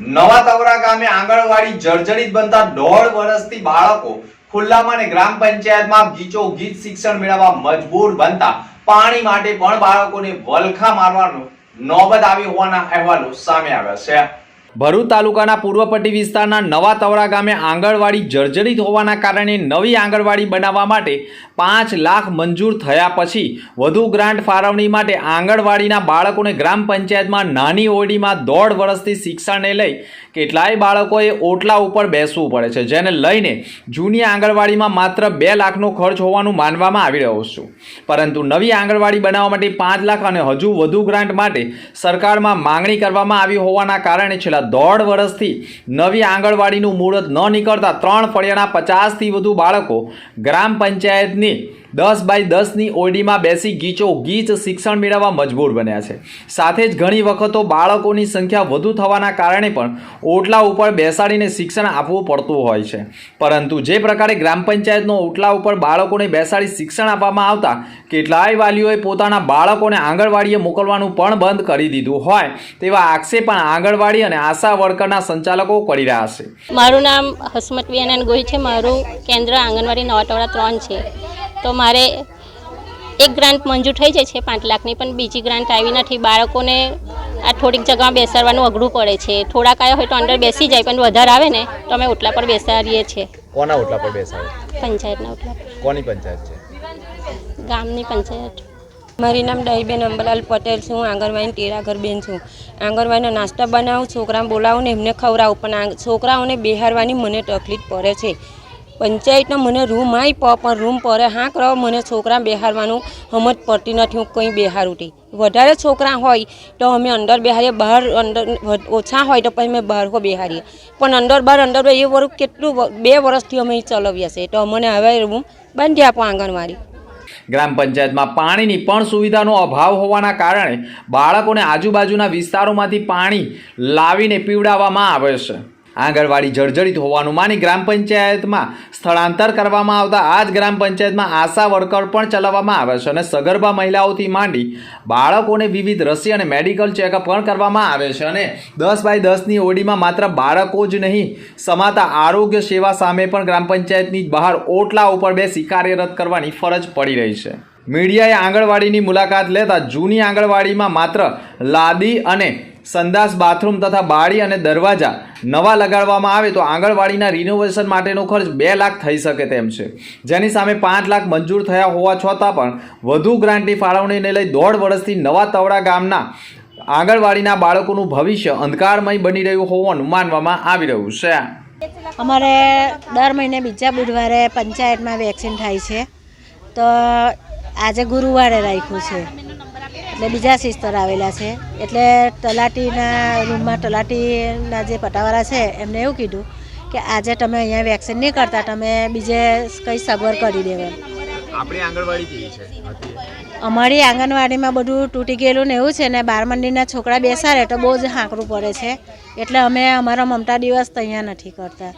નવા તવરા ગામે આંગણવાડી જર્જરિત બનતા દોઢ વર્ષથી બાળકો ખુલ્લામાં અને ગ્રામ પંચાયતમાં ગીચો ગીચ શિક્ષણ મેળવવા મજબૂર બનતા. પાણી માટે પણ બાળકોને વલખા મારવાનો નોબત આવી હોવાના અહેવાલો સામે આવ્યા છે. ભરૂચ તાલુકાના પૂર્વપટ્ટી વિસ્તારના નવા તવરા ગામે આંગણવાડી જર્જરિત હોવાના કારણે નવી આંગણવાડી બનાવવા માટે પાંચ લાખ મંજૂર થયા પછી વધુ ગ્રાન્ટ ફાળવણી માટે આંગણવાડીના બાળકોને ગ્રામ પંચાયતમાં નાની ઓરડીમાં દોઢ વર્ષથી શિક્ષણને લઈ કેટલાય બાળકોએ ઓટલા ઉપર બેસવું પડે છે, જેને લઈને જૂની આંગણવાડીમાં માત્ર બે લાખનો ખર્ચ હોવાનું માનવામાં આવી રહ્યો છે. પરંતુ નવી આંગણવાડી બનાવવા માટે પાંચ લાખ અને હજુ વધુ ગ્રાન્ટ માટે સરકારમાં માંગણી કરવામાં આવી હોવાના કારણે છેલ્લા દોઢ વર્ષથી નવી આંગણવાડીનું મુહૂર્ત ન નીકળતા ત્રણ ફળિયાના પચાસથી વધુ બાળકો ગ્રામ પંચાયતની દસ બાય દસની ઓરડીમાં બેસી ગીચો ગીચ શિક્ષણ મેળવવા મજબૂર બન્યા છે. સાથે જ ઘણી વખતો બાળકોની સંખ્યા વધુ થવાના કારણે પણ ઓટલા ઉપર બેસાડીને શિક્ષણ આપવું પડતું હોય છે. પરંતુ જે પ્રકારે ગ્રામ પંચાયતનો ઓટલા ઉપર બાળકોને બેસાડી શિક્ષણ આપવામાં આવતા, કેટલાય વાલીઓએ પોતાના બાળકોને આંગણવાડીએ મોકલવાનું પણ બંધ કરી દીધું હોય, તેવા આક્ષેપ પણ આંગણવાડી અને આશા વર્કરના સંચાલકો કરી રહ્યા છે. મારું નામ હસમત વિયાનંદ ગોહિલ છે. મારું કેન્દ્ર આંગણવાડી નવાટોળા ત્રણ છે. તો મારે એક ગ્રાન્ટ મંજૂર થઈ જાય છે પાંચ લાખની પણ બીજી ગ્રાન્ટ આવી નથી. બાળકોને આ થોડીક જગ્યામાં બેસાડવાનું અઘરું પડે છે. થોડાક આવ્યા હોય તો અંદર બેસી જાય પણ વધારે આવે ને તો અમે ઓટલા પર બેસાડીએ છીએ. કોના ઓટલા પર બેસાડે? પંચાયતના ઓટલા પર. કોની પંચાયત છે? ગામની પંચાયત. મારી નામ દહીબેન અંબલાલ પટેલ છું આંગણવાડી ટેરાઘર બેન છું. આંગણવાડીનો નાસ્તા બનાવું છોકરાને બોલાવું ને એમને ખવડાવું પણ છોકરાઓને બિહારવાની મને તકલીફ પડે છે. પંચાયતનો મને રૂમ આપ્યો, પણ રૂમ પરે હા કરો મને છોકરા બેહારવાનું સમજ પડતી નથી, હું કંઈ બેહારું તે વધારે છોકરા હોય તો અમે અંદર બેહારીએ બહાર અંદર ઓછા હોય તો પછી અમે બહાર હો બેહારીએ પણ અંદર બહાર, અંદર એ વર્ષ કેટલું બે વર્ષથી અમે ચલાવ્યા છે. તો અમને હવે રૂમ બાંધી આપો આંગણવાડી. ગ્રામ પંચાયતમાં પાણીની પણ સુવિધાનો અભાવ હોવાના કારણે બાળકોને આજુબાજુના વિસ્તારોમાંથી પાણી લાવીને પીવડાવવામાં આવે છે. આંગણવાડી જર્જરિત હોવાનું માની ગ્રામ પંચાયતમાં સ્થળાંતર કરવામાં આવતા આ જ ગ્રામ પંચાયતમાં આશા વર્કર પણ ચલાવવામાં આવે છે અને સગર્ભા મહિલાઓથી માંડી બાળકોને વિવિધ રસી અને મેડિકલ ચેકઅપ પણ કરવામાં આવે છે અને દસ બાય દસની ઓડીમાં માત્ર બાળકો જ નહીં, સમાતા આરોગ્ય સેવા સામે પણ ગ્રામ પંચાયતની બહાર ઓટલા ઉપર બેસી કાર્યરત કરવાની ફરજ પડી રહી છે. મીડિયાએ આંગણવાડીની મુલાકાત લેતા જૂની આંગણવાડીમાં માત્ર લાદી અને સંદાસ બાથરૂમ તથા બારી અને દરવાજા નવા લગાડવામાં આવે તો આંગણવાડીના રિનોવેશન માટેનો ખર્ચ બે લાખ થઈ શકે તેમ છે. જેની સામે પાંચ લાખ મંજૂર થયા હોવા છતાં પણ વધુ ગ્રાન્ટની ફાળવણીને લઈ દોઢ વર્ષથી નવા તવડા ગામના આંગણવાડીના બાળકોનું ભવિષ્ય અંધકારમય બની રહ્યું હોવાનું માનવામાં આવી રહ્યું છે. અમારે દર મહિને બીજા બુધવારે પંચાયતમાં વેક્સિન થાય છે. તો આજે ગુરુવારે રાખ્યું છે. એટલે બીજા સિસ્ટર આવેલા છે. એટલે તલાટીના રૂમમાં તલાટીના જે પટાવાળા છે એમને એવું કીધું કે આજે તમે અહીંયા વેક્સિન નહીં કરતા તમે બીજે કંઈ સગવડ કરી દેવા. આપણી આંગણવાડી કેવી છે? અમારી આંગણવાડીમાં બધું તૂટી ગયેલું ને એવું છે ને બાર મંદિરના છોકરા બેસાડે તો બહુ જ હાંકરું પડે છે. એટલે અમે અમારા મમતા દિવસ તૈયાર નથી કરતા.